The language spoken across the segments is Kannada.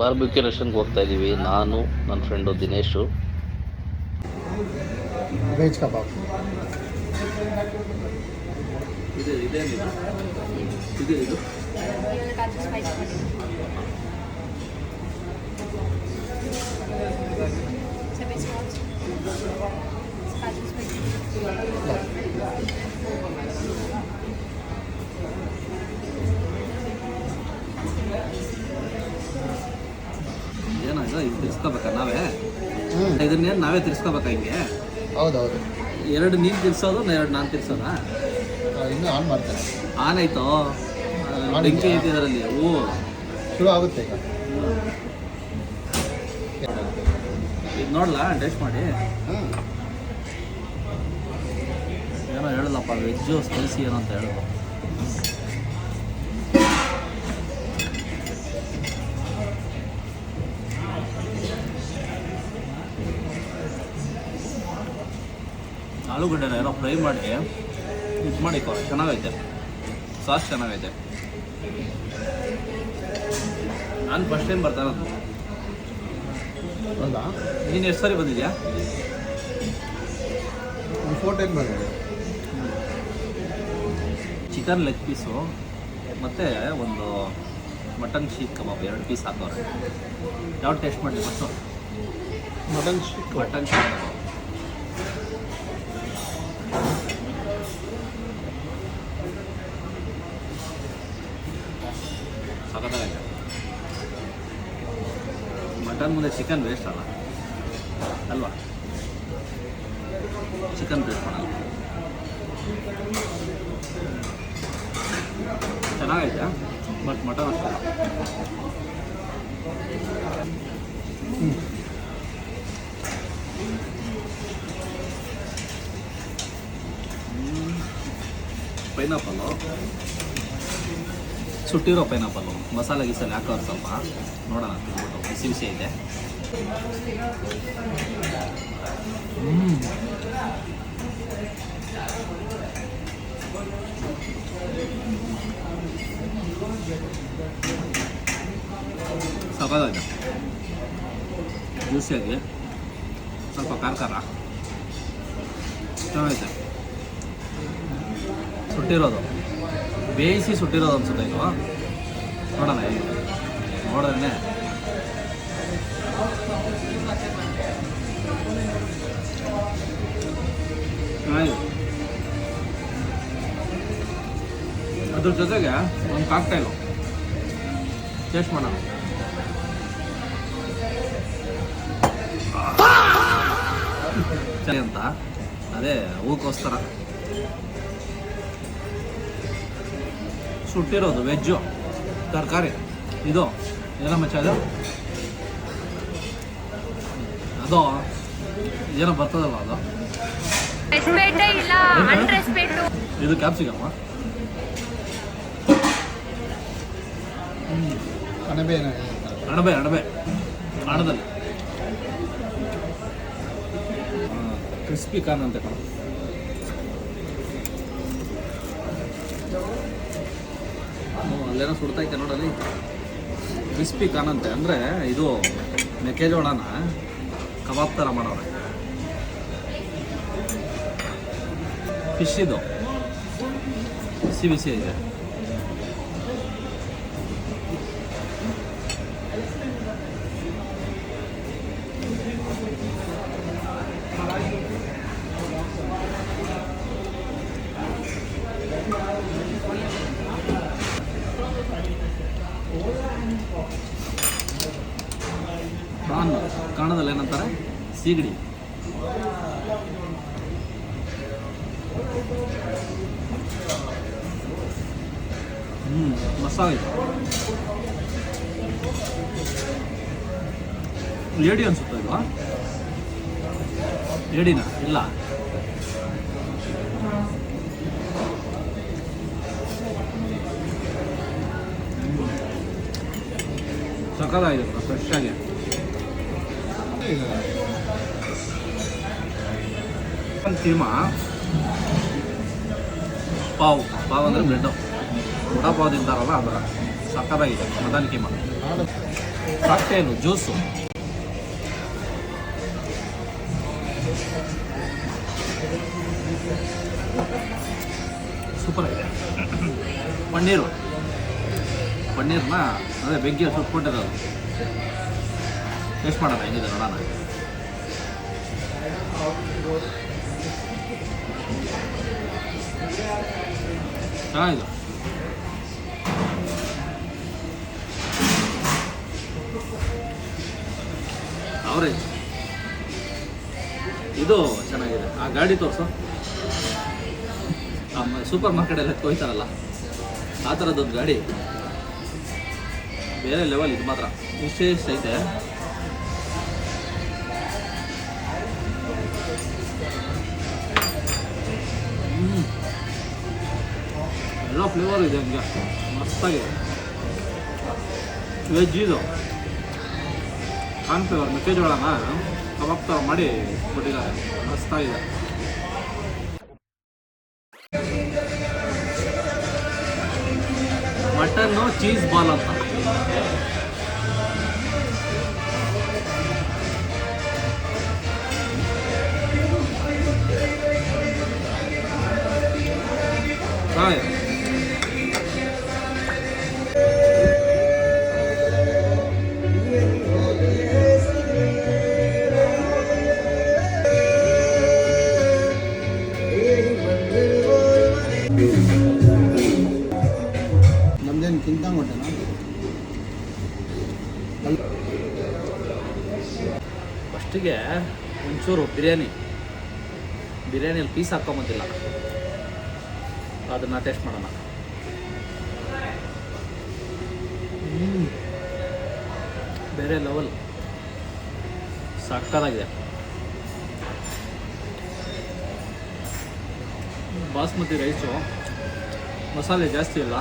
ಬಾರ್ಬಿಕ್ಯೂ ರೆಸ್ಟೋರೆಂಟ್ಗೆ ಹೋಗ್ತಾ ಇದ್ದೀವಿ ನಾನು ನನ್ನ ಫ್ರೆಂಡು ದಿನೇಶು. ವೆಜ್ ಕಬಾಬ್ ಇದು ಇದೇನಿದು ಇದು ಇದು? ಕಾಜು ಸ್ಪೈಸಿ ತಿರ್ಸ್ಕೋಬೇಕಾ ನಾವೇ? ಇದನ್ನೇನು ನಾವೇ ತಿರ್ಸ್ಕೋಬೇಕಾ ಹಿಂಗೆ? ಹೌದೌದು. ಎರಡು ನೀನು ತಿರ್ಸೋದು ಎರಡು ನಾನು ತಿರ್ಸೋದಾ? ಇನ್ನೂ ಆನ್ ಮಾಡ್ತೇನೆ ಆನ್ ಆಯ್ತು? ಬೆಂಕಿ ಐತಿ ಅದರಲ್ಲಿ ಓ. ಶುರು ಆಗುತ್ತೆ ಈಗ. ಇದು ನೋಡ್ಲಾ? ಟೇಸ್ಟ್ ಮಾಡಿ. ಹ್ಞೂ ಏನೋ ಹೇಳಲ್ಲಪ್ಪ ವೆಜ್ಜು ಸ್ಪೈಸಿ ಏನೋ ಅಂತ ಹೇಳಲ್ಲ. ಆಲೂಗಡ್ಡೆನ ಏನೋ ಫ್ರೈ ಮಾಡಿ ಇದು ಮಾಡಿಕೋ ಚೆನ್ನಾಗೈತೆ. ಸಾಸ್ ಚೆನ್ನಾಗೈತೆ. ನಾನು ಫಸ್ಟ್ ಟೈಮ್ ಬರ್ತಾ ಇರೋದು. ಹೌದಾ? ನೀನು ಎಷ್ಟು ಸಾರಿ ಬಂದಿದ್ಯಾ? ಫೋರ್ ಟೈಮ್ ಬಂದಿದೆ ಚಿಕನ್ ಲೆಗ್ ಪೀಸು ಮತ್ತು ಒಂದು ಮಟನ್ ಶೀಖ್ ಕಬಾಬ್ ಎರಡು ಪೀಸ್ ಹಾಕೋರು. ಯಾವ ಟೇಸ್ಟ್ ಮಾಡಿ first mutton seekh mutton seekh kebab. ಮುಂದೆ ಚಿಕನ್ ವೇಸ್ಟ್ ಅಲ್ಲ ಅಲ್ವಾ ಚಿಕನ್ ವೇಸ್ಟ್ ಮಾಡಲ್ಲ ಚೆನ್ನಾಗೈತೆ ಬಟ್ ಮಟನ್ ಅಷ್ಟಲ್ಲ ಪೈನಾಪಲ್ಲು ಸುಟ್ಟಿರೋ ಪೈನಾಪಲ್ಲು ಮಸಾಲೆ ಗಿಸಾಲ ಹಾಕೋರು ಸ್ವಲ್ಪ. ನೋಡೋಣ, ತಿನ್ಬಿಟ್ಟು. ಬಿಸಿ ಬಿಸಿ ಹ್ಮ್. ಸಖತ್ತಾಗಿದೆ. ಜ್ಯೂಸಿಯಾಗಿ. ಸ್ವಲ್ಪ ಖಾರ ಖಾರ. ಚೆನ್ನಾಗೈತೆ. ಸುಟ್ಟಿರೋದು. ಬೇಯಿಸಿ ಸುಟ್ಟಿರೋದು ಅನ್ಸುತ್ತೆ ಇದು ನೋಡೋಣ ಚೆನ್ನಾಗಿದೆ ಅದ್ರ ಜೊತೆಗೆ ಒಂದು ಕಾಕ್ಟೈಲು ಟೇಸ್ಟ್ ಮಾಡೋಣ. ಅಂತ. ಅದೇ ಹೂಕೋಸ್ಕರ ಸುಟ್ಟಿರೋದು ವೆಜ್ಜು ತರಕಾರಿ. ಇದು ಏನೋ ಮಚ್ಚ ಅದು ಅದು ಏನೋ ಬರ್ತದಲ್ಲ ಅದು. ರೆಸ್ಪೆಕ್ಟೇ ಇಲ್ಲ ಅನ್ರೆಸ್ಪೆಕ್ಟು ಇದು ಕ್ಯಾಪ್ಸಿಕಮ್ಮ ಅಣಬೆ ಅಣಬೆ ಅಣಬೆ ಅಣದಲ್ಲಿ ಕ್ರಿಸ್ಪಿ ಕಾರ್ನ್ ಅಂತ ಕಣ. ಅಲ್ಲೇನೋ ಸುಡ್ತೈತೆ ನೋಡಲ್ಲಿ. ಕ್ರಿಸ್ಪಿ ಕಾಣಂತೆ ಅಂದರೆ ಇದು ಮೆಕ್ಕೆಜೋಳನ ಕಬಾಬ್ ಥರ ಮಾಡೋರೆ. ಫಿಶ್ ಇದು. ಬಿಸಿ ಬಿಸಿ ಇದೆ. ಪ್ರಾನ್ ಕನ್ನಡದಲ್ಲಿ ಏನಂತಾರೆ ಸೀಗಡಿ. ಹ್ಞೂ ಮಸಾಲೆ. ಲೇಡಿ ಅನ್ಸುತ್ತೆ ಇಲ್ವಾ ಏಡಿನ ಇಲ್ಲ. ಸಕ್ಕದಾಗಿದೆ ಫ್ರೆಶ್ ಆಗಿ ಕೀಮಾ ಪಾವ್ ಪಾವ್ ಅಂದರೆ ಬ್ರೆಡ್ಡು ವಡಾ ಪಾವ್ ತಿಂತಾರಲ್ಲ ಅದರ ಸಕ್ಕತ್ತಾಗಿದೆ ಇದೆ ಕೀಮಾ ಕಾಕ್ಟೇಲು ಜ್ಯೂಸು ಸೂಪರ್ ಆಗಿದೆ ಪನ್ನೀರು ಪನ್ನೀರ್ನ, ಅದೇ ಬೆಂಕಿ ಸುಟ್ಕೊಂಡಿರೋದು ಟೇಸ್ಟ್ ಮಾಡೋಣ, ಹೆಂಗಿದೆ ನೋಡೋಣ. ಚೆನ್ನಾಗಿದೆ. ಅವರೇ, ಇದು ಚೆನ್ನಾಗಿದೆ. ಆ ಗಾಡಿ ತೋರಿಸು. ಸೂಪರ್ ಮಾರ್ಕೆಟಲ್ಲಿ ಹೋಯ್ತಾರಲ್ಲ ಆ ಥರದ್ದೊಂದು ಗಾಡಿ. ಬೇರೆ ಲೆವೆಲ್ ಇದು ಮಾತ್ರ. ವಿಶೇಷ ಐತೆ. ಎಲ್ಲ ಫ್ಲೇವರ್ ಇದೆ ಹಂಗೆ. ಮಸ್ತಾಗಿದೆ. ವೆಜ್ ಇದು. ಕಾನ್ಫ್ಲೇವರ್ ಮೆಕ್ಕೆಜೋಳನ ಕಬಾಬ್ ಥರ ಮಾಡಿ ಕೊಟ್ಟಿದ್ದಾರೆ. ಮಸ್ತಾಗಿದೆ. ಮಟನ್ನು ಚೀಸ್ ಬಾಲ್ ಅಂತ. ಚೆನ್ನಾಗಿದೆ ನಮ್ದೇನು ತಿಂತಂಗೆ ಹೊಟ್ಟೆನಾ ಫಸ್ಟಿಗೆ ಒಂಚೂರು ಬಿರಿಯಾನಿ. ಬಿರಿಯಾನಿಯಲ್ಲಿ ಪೀಸ್ ಹಾಕ್ಕೊಂಬಂದಿಲ್ಲ ಅದನ್ನು ಟೇಸ್ಟ್ ಮಾಡೋಣ. ಬೇರೆ ಲೆವೆಲ್ ಸಕ್ಕತ್ತಾಗಿದೆ. ಬಾಸ್ಮತಿ ರೈಸು ಮಸಾಲೆ ಜಾಸ್ತಿ ಇಲ್ಲ.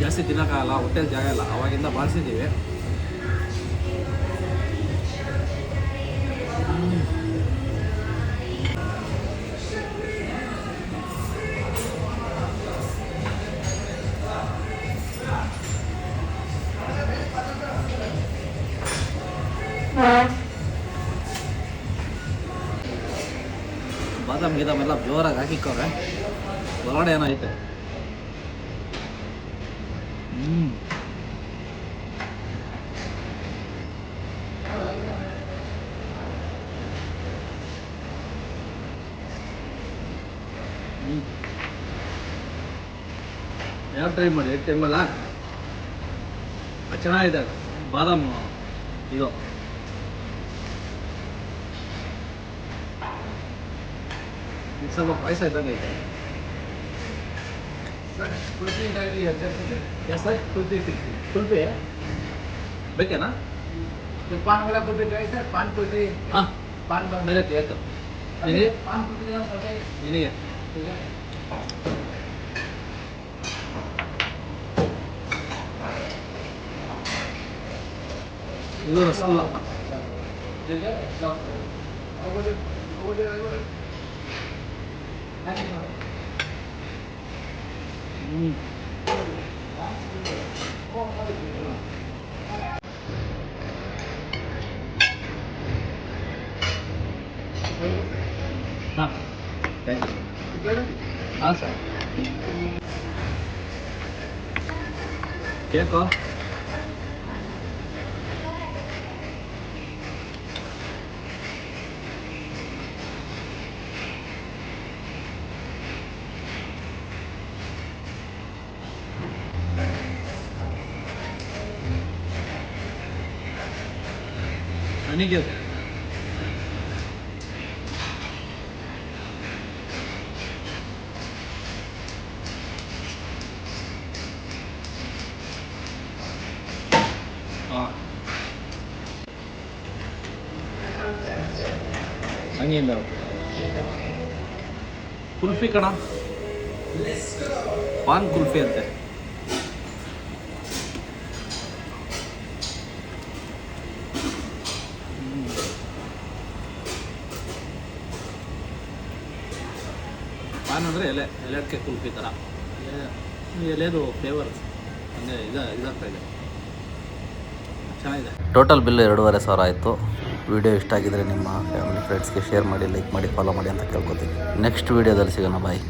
ಜಾಸ್ತಿ ತಿನ್ನೋಕ್ಕಾಗಲ್ಲ, ಹೊಟ್ಟೆಲಿ ಜಾಗ ಇಲ್ಲ. ಅವಾಗಿಂದ ಬಾರಿಸಿದ್ದೀವಿ ಬಾದಾಮ್ ಗಿದಾಮ್ ಎಲ್ಲ ಜೋರಾಗಿ ಹಾಕಿಕ್ಕವ್ರೆ. ಒಳಗಡೆ ಏನೋ ಐತೆ. ಹ್ಮ್. ಹ್ಮ್ ಯಾವ ಟ್ರೈ ಮಾಡಿ ಎಷ್ಟು ಟೈಮಲ್ಲ ಚೆನ್ನಾಗಿದೆ ಬಾದಾಮು. ಇದು. ಇದು ಸ್ವಲ್ಪ ಪಾಯಸ ಇದ್ದಂಗೆ ಐತೆ. Yes sir kulfi kulfi ಬೇಕೇನಾ PAN वाला कुल्फी ट्राई सर पान कुल्फी ಹಾಂ पान ಮೇಲೆ ಆಯ್ತು ನಿನಗೆ पान कुल्फी ನಿನಗೆ ಇದು ರಸಗುಲ್ಲ ಹ್ಞೂ ಹಾಂ ಥ್ಯಾಂಕ್ ಯು ಹಾಂ ಸರ್ ಕೇಕು ನನಗೆ ಹಾಂ ಹಂಗಿಲ್ಲ ಕುಲ್ಫಿ ಕಣ ಪಾನ್ ಕುಲ್ಫಿ ಅಂತೆ ಪಾನ್ ಅಂದರೆ ಎಲೆ ಎಲೆ ಅಡಿಕೆ ಕುಲ್ಫಿ ಥರ ಎಲೆ- ಎಲೆದು ಫ್ಲೇವರ್ ಹಂಗೆ ಇದು, ಇದಾಗ್ತಾ ಇದೆ. ಚೆನ್ನಾಗಿದೆ. ಟೋಟಲ್ ಬಿಲ್ ಎರಡೂವರೆ ಸಾವಿರ ಆಯಿತು. ವಿಡಿಯೋ ಇಷ್ಟ ಆಗಿದ್ರೆ ನಿಮ್ಮ ಫ್ಯಾಮಿಲಿ ಫ್ರೆಂಡ್ಸ್ಗೆ ಶೇರ್ ಮಾಡಿ ಲೈಕ್ ಮಾಡಿ ಫಾಲೋ ಮಾಡಿ ಅಂತ ಕೇಳ್ಕೊತೀನಿ. ನೆಕ್ಸ್ಟ್ ವೀಡಿಯೋದಲ್ಲಿ ಸಿಗೋಣ ಬಾಯ್